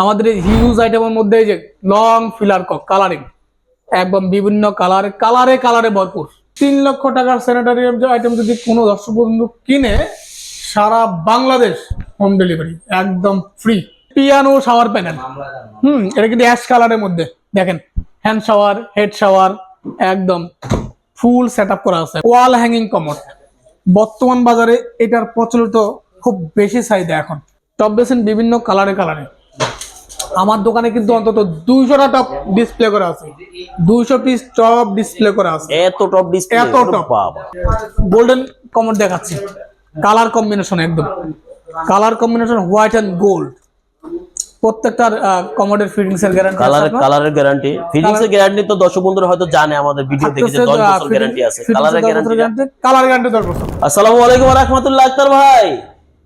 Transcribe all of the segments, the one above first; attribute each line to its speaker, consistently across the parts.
Speaker 1: আমাদের হিউজ আইটেমের মধ্যে এই যে লং ফিলার কক কালারিং একদম বিভিন্ন কালারে কালারে কালারে ভরপুর। তিন লক্ষ টাকার স্যানিটারি আইটেম যদি কোনো দর্শক বন্ধু কিনে, সারা বাংলাদেশ হোম ডেলিভারি একদম ফ্রি পিয়ানো শাওয়ার প্যানেল হুম, এটা কিন্তু অ্যাশ কালারের মধ্যে। দেখেন হ্যান্ড শাওয়ার হেড শাওয়ার একদম ফুল সেট করা আছে। ওয়াল হ্যাঙ্গিং কমোড বর্তমান বাজারে এটার প্রচলিত খুব বেশি চাহিদা এখন। টপ বেসিন বিভিন্ন কালারে কালারে আমার দোকানে কিন্তু অন্তত দুইশোটা টপ ডিসপ্লে করা আছে। দুইশো পিস টপ ডিসপ্লে করা আছে।
Speaker 2: এত টপ ডিসপ্লে
Speaker 1: এত
Speaker 2: টপ
Speaker 1: গোল্ডেন কমোড দেখাচ্ছি। কালার কম্বিনেশন একদম। Colour combination white and gold প্রত্যেকটার কমোডের ফিটিংস এর গ্যারান্টি
Speaker 2: কালারের কালারের গ্যারান্টি ফিজিক্স এর গ্যারান্টি তো দর্শক বন্ধুরা হয়তো জানে আমাদের ভিডিও দেখে যে 10 বছর গ্যারান্টি আছে। কালারের গ্যারান্টি
Speaker 1: কালার গ্যারান্টি দশ বছর
Speaker 2: আসসালামু আলাইকুম ওয়া রাহমাতুল্লাহ আক্তার ভাই।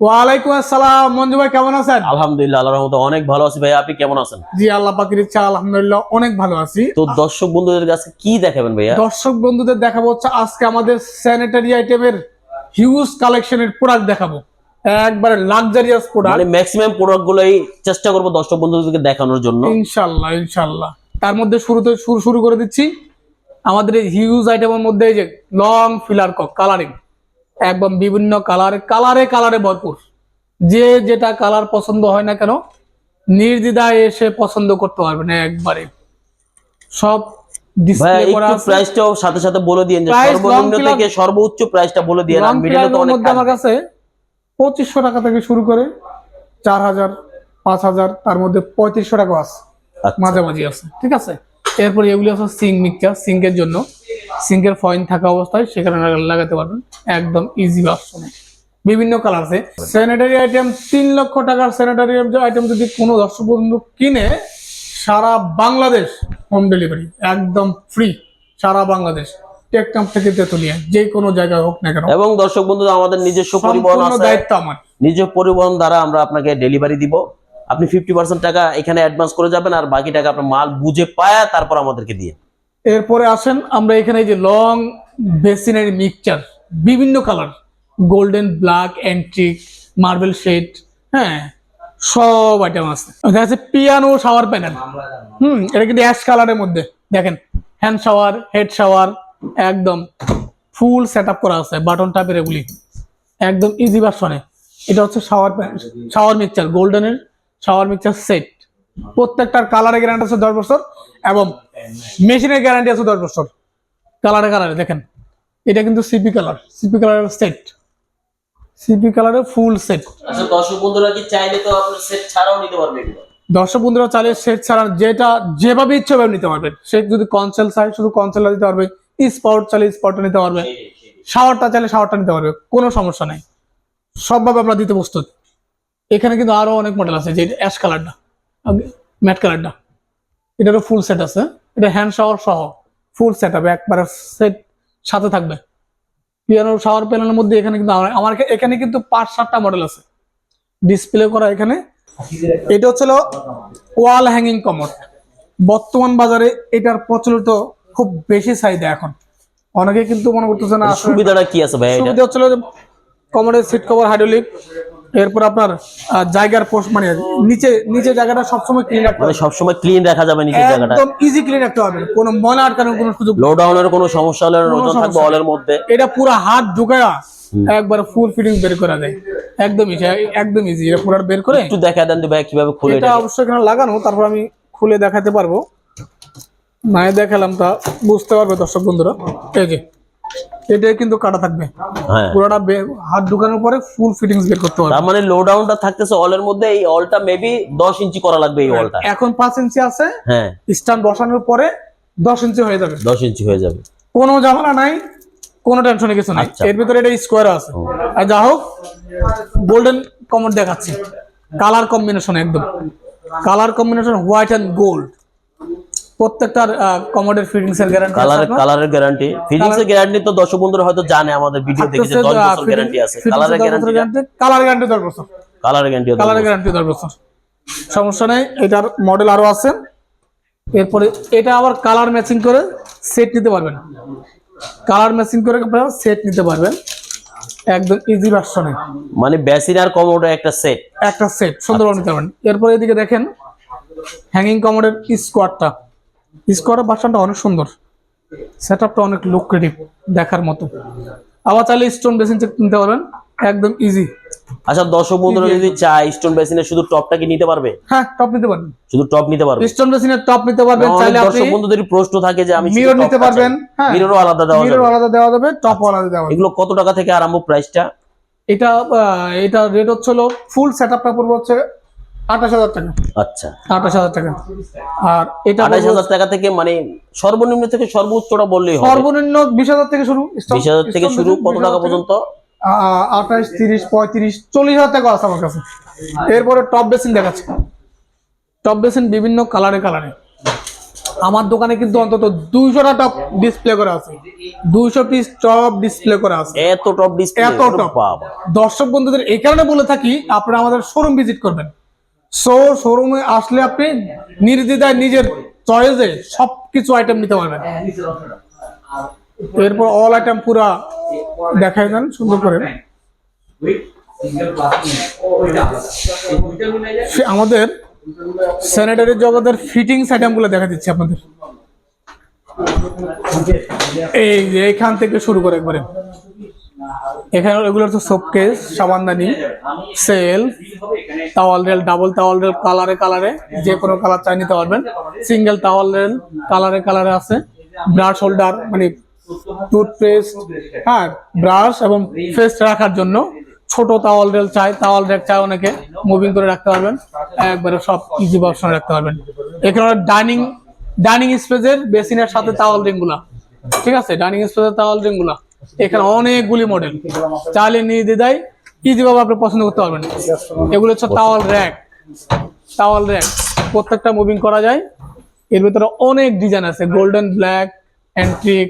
Speaker 1: ওয়ালাইকুম আসসালাম। মঞ্জু ভাই কেমন আছেন?
Speaker 2: আলহামদুলিল্লাহ আল্লাহর রহমতে অনেক ভালো আছি ভাই। আপনি কেমন আছেন?
Speaker 1: জি আল্লাহ পাকির ইচ্ছা আলহামদুলিল্লাহ অনেক ভালো আছি।
Speaker 2: তো দর্শক বন্ধুদের কাছে কি দেখাবেন ভাইয়া?
Speaker 1: দর্শক বন্ধুদের দেখাবো হচ্ছে আজকে আমাদের স্যানিটারি আইটেমের হিউজ কালেকশনের প্রোডাক্ট দেখাবো। একবারে লাক্সারিয়াস প্রোডাক্ট
Speaker 2: মানে ম্যাক্সিমাম প্রোডাক্ট গুলোই চেষ্টা করব দর্শক বন্ধুদেরকে দেখানোর জন্য।
Speaker 1: ইনশাল্লাহ ইনশাল্লাহ তার মধ্যে শুরুতে শুরু শুরু করে দিচ্ছি। আমাদের এই হিউজ আইটেমের মধ্যে এই যে লং ফিলার কক কালারিং একদম বিভিন্ন কালারে কালারে কালারে ভরপুর। যে যেটা কালার পছন্দ হয় না কেন নির্দ্বিধায় এসে পছন্দ করতে পারবেন একবারে। সব ডিসপ্লে করা
Speaker 2: প্রাইসটাও সাথে সাথে বলে দিন সর্বনিম্ন থেকে সর্বোচ্চ প্রাইসটা বলে মিডিলে তো অনেক
Speaker 1: আমার কাছে টাকা থেকে শুরু করে চার হাজার পাঁচ হাজার তার মধ্যে পঁয়ত্রিশশো টাকা আছে।
Speaker 2: আচ্ছা।
Speaker 1: মাঝামাঝি আছে। ঠিক আছে? এরপরে এগুলি আছে মিক্সচার সিঙ্কের জন্য। সিঙ্কের ফয়েন থাকা অবস্থায় সেখানে লাগাতে পারবেন একদম ইজি ভার্সনে বিভিন্ন কালার আছে। স্যানিটারি আইটেম তিন লক্ষ টাকার স্যানিটারি আইটেম যদি কোনো দর্শক বন্ধু কিনে সারা বাংলাদেশ হোম ডেলিভারি একদম ফ্রি সারা বাংলাদেশ। টেকটাম থেকে তেতুলিয়া যে কোনো জায়গায় হোক না কেন।
Speaker 2: এবং দর্শক বন্ধু আমাদের নিজস্ব পরিবহন আছে।
Speaker 1: দায়িত্ব আমার।
Speaker 2: নিজ পরিবহন দ্বারা আমরা আপনাকে ডেলিভারি দিব। আপনি ফিফটি পার্সেন্ট টাকা এখানে অ্যাডভান্স করে যাবেন আর বাকি টাকা আপনার মাল বুঝে পায় তারপর আমাদেরকে দিয়ে।
Speaker 1: এরপরে আসেন আমরা এখানে যে লং বেসিনের মিক্সচার বিভিন্ন colour golden black antique marble shade হ্যাঁ সব আইটেম আছে। দেখা যাচ্ছে পিয়ানো শাওয়ার প্যানেল হুম, এটা কিন্তু অ্যাশ কালারের মধ্যে। দেখেন হ্যান্ড শাওয়ার হেড শাওয়ার একদম ফুল সেট করা আছে বাটন টাইপের এগুলি। একদম ইজি ভার্সনে এটা হচ্ছে শাওয়ার শাওয়ার মিক্সচার গোল্ডেনের শাওয়ার মিক্সচার সেট প্রত্যেকটার কালারের গ্যারান্টি আছে দশ বছর এবং মেশিনের গ্যারান্টি আছে দশ বছর। কালারে কালারে দেখেন। এটা কিন্তু সিপি কালার সিপি কালারের সেট সিপি কালারের ফুল সেট
Speaker 2: আচ্ছা দর্শক বন্ধুরা কি চাইলে তো আপনার সেট ছাড়াও নিতে পারবে
Speaker 1: দর্শক বন্ধুরা চাইলে সেট ছাড়া যেটা যেভাবে ইচ্ছে ভাবে নিতে পারবেন সে যদি কনসেল চাই শুধু কনসেলটা দিতে পারবে স্পট চাইলে স্পটটা নিতে পারবে। শাওয়ারটা চাইলে শাওয়ারটা নিতে পারবে কোনো সমস্যা নেই। সবভাবে আমরা দিতে প্রস্তুত। এখানে কিন্তু আরও অনেক মডেল আছে যে অ্যাশ কালারটা ম্যাট কালারটা। এটারও ফুল সেট আছে। এটা হ্যান্ড শাওয়ার সহ ফুল সেট হবে একবারে সেট সাথে থাকবে। পিয়ানো শাওয়ার প্যানেলের মধ্যে এখানে কিন্তু আমার এখানে কিন্তু পাঁচ সাতটা মডেল আছে। ডিসপ্লে করা এখানে। এটা হচ্ছিল ওয়াল হ্যাঙ্গিং কমোড বর্তমান বাজারে এটার প্রচলিত খুব বেশি চাহিদা এখন। অনেকে কিন্তু মনে করতেছে না
Speaker 2: সুবিধাটা কি আছে ভাই এটা?
Speaker 1: সুবিধা হচ্ছিল কমোডের সিট কভার হাইড্রোলিক এরপর আপনার জায়গার পোস্ট মানে নিচে নিচে জায়গাটা সবসময় ক্লিন রাখতে
Speaker 2: মানে
Speaker 1: হবে।
Speaker 2: সবসময় ক্লিন রাখা যাবে নিচের জায়গাটা।
Speaker 1: একদম ইজি ক্লিন রাখতে হবে। কোনো ময়লা আটকানোর কোনো সুযোগ।
Speaker 2: লো ডাউনের কোনো সমস্যা হলে নতুন থাকবে অলের মধ্যে।
Speaker 1: এটা পুরো হাত ঢুকায়া একবার ফুল ফিটিং বের করা যায়। একদম ইজি একদম ইজি এটা পুরো বের করে
Speaker 2: একটু দেখা দেন তো ভাই কীভাবে খুলে
Speaker 1: এটা
Speaker 2: এটা।
Speaker 1: অবশ্যই এখানে লাগানো তারপর আমি খুলে দেখাতে পারব। নাই দেখালাম তা বুঝতে পারবে দর্শক বন্ধুরা। এই যে এটা কিন্তু কাটা থাকবে।
Speaker 2: হ্যাঁ।
Speaker 1: পুরোটা হাত ঢুকানোর পরে ফুল ফিটিংস বের করতে
Speaker 2: তার মানে লো ডাউনটা থাকতেছে অলের মধ্যে এই অলটা মেবি দশ ইঞ্চি করা লাগবে এই অলটা
Speaker 1: এখন পাঁচ ইঞ্চি আছে
Speaker 2: হ্যাঁ।
Speaker 1: স্ট্যান্ড বসানোর পরে দশ ইঞ্চি হয়ে যাবে।
Speaker 2: দশ ইঞ্চি হয়ে যাবে।
Speaker 1: কোনো ঝামেলা নাই কোনো টেনশনে কিছু নাই।
Speaker 2: আচ্ছা।
Speaker 1: এর ভিতরে এটা স্কোয়ার আছে। আর যা হোক গোল্ডেন কমোড দেখাচ্ছি। কালার কম্বিনেশন একদম। Colour combination white and gold প্রত্যেকটার কমোডের ফিটিংস এর গ্যারান্টি
Speaker 2: কালারের কালারের গ্যারান্টি ফিজিক্স এর গ্যারান্টি তো দর্শক বন্ধুরা হয়তো জানে আমাদের ভিডিও দেখে যে দশ বছর গ্যারান্টি আছে। কালারের গ্যারান্টি
Speaker 1: কালার গ্যারান্টি দশ বছর।
Speaker 2: কালারের গ্যারান্টি
Speaker 1: কালার গ্যারান্টি দশ বছর। সমস্যা নেই এটার মডেল আরও আছে। এরপরে এটা আবার কালার ম্যাচিং করে সেট নিতে পারবেন। কালার ম্যাচিং করে আপনারা সেট নিতে পারবেন। একদম ইজি ভার্সনে
Speaker 2: মানে বেসিন আর কমোডো একটা সেট
Speaker 1: একটা সেট সুন্দর নিতে পারবেন। এরপরে এদিকে দেখেন হ্যাঙ্গিং কমোডের স্কোয়ারটা স্কোয়ারের বাসনটা অনেক সুন্দর। সেট আপটা অনেক লোক্রেটিভ দেখার মতো। আবার চাইলে স্টোন বেসিন কিনতে পারবেন। একদম ইজি
Speaker 2: আচ্ছা দর্শক বন্ধুরা যদি চায় স্টোন বেসিনের শুধু টপটা কি নিতে পারবে?
Speaker 1: হ্যাঁ টপ নিতে পারবেন।
Speaker 2: শুধু টপ নিতে পারবেন
Speaker 1: স্টোন বেসিনের টপ নিতে পারবেন চাইলে আপনি
Speaker 2: দর্শক বন্ধুদের প্রশ্ন থাকে যে আমি
Speaker 1: মিরর নিতে পারবেন। হ্যাঁ
Speaker 2: মিররও আলাদা দেওয়া
Speaker 1: মিরর
Speaker 2: যাবে।
Speaker 1: আলাদা দেওয়া যাবে টপ আলাদা দেওয়া যাবে।
Speaker 2: এগুলো কত টাকা থেকে আরম্ভ প্রাইসটা
Speaker 1: এটা এটা রেট হচ্ছিল ফুল সেটআপটা পড়বে হচ্ছে আঠাশ হাজার টাকা।
Speaker 2: আচ্ছা।
Speaker 1: আঠাশ হাজার টাকা। আর এটা
Speaker 2: আঠাশ হাজার টাকা থেকে মানে সর্বনিম্ন থেকে সর্বোচ্চটা বললেই
Speaker 1: সর্বনিম্ন বিশ হাজার থেকে শুরু।
Speaker 2: বিশ হাজার থেকে শুরু কত টাকা পর্যন্ত?
Speaker 1: আঠাশ তিরিশ পঁয়ত্রিশ চল্লিশ হাজার টাকা আছে আমার কাছে। এরপরে টপ বেসিন দেখাচ্ছে। টপ বেসিন বিভিন্ন কালারে কালারে আমার দোকানে কিন্তু অন্তত দুইশোটা টপ ডিসপ্লে করা আছে। দুইশো পিস টপ ডিসপ্লে করা আছে।
Speaker 2: এত টপ ডিসপ্লে
Speaker 1: এত
Speaker 2: টপ
Speaker 1: দর্শক বন্ধুদের এই কারণে বলে থাকি আপনারা আমাদের শোরুম ভিজিট করবেন। সো শোরুমে আসলে আপনি নির্দ্বিধায় নিজের চয়েসে সবকিছু আইটেম নিতে পারবেন। এরপর অল আইটেম পুরা দেখায় দেন সুন্দর করে। সে- আমাদের স্যানিটারি জগতের ফিটিংস আইটেমগুলো দেখা দিচ্ছি আপনাদের। এই যে এখান থেকে শুরু করে একবারে। এখানে এগুলো হচ্ছে শোকেস সাবানদানি, sell towel rail double towel rail কালারে কালারে যে কোনো কালার চাই নিতে পারবেন। সিঙ্গেল টাওয়াল রেল কালারে কালারে আছে। ব্রাশ হোল্ডার মানে টুথপেস্ট হ্যাঁ ব্রাশ এবং ফেস্ট রাখার জন্য ছোট তাওয়াল রেল চাই তাওয়াল রেক চাই অনেকে মুভিং করে রাখতে পারবেন। একবারে সব ইজি অপশনে রাখতে পারবেন। এখানে ডাইনিং ডাইনিং স্পেসের বেসিনের সাথে তাওয়াল রিংগুলা। ঠিক আছে? ডাইনিং স্পেসের তাওয়াল রিংগুলা। এখানে অনেকগুলি মডেল চাইলে নিয়ে দিয়ে দেয় ভাবে আপনি পছন্দ করতে পারবেন। এগুলো হচ্ছে টাওয়াল র্যাক টাওয়াল র্যাক প্রত্যেকটা মুভিং করা যায়। এর ভিতরে অনেক ডিজাইন আছে। Golden black অ্যান্ট্রিক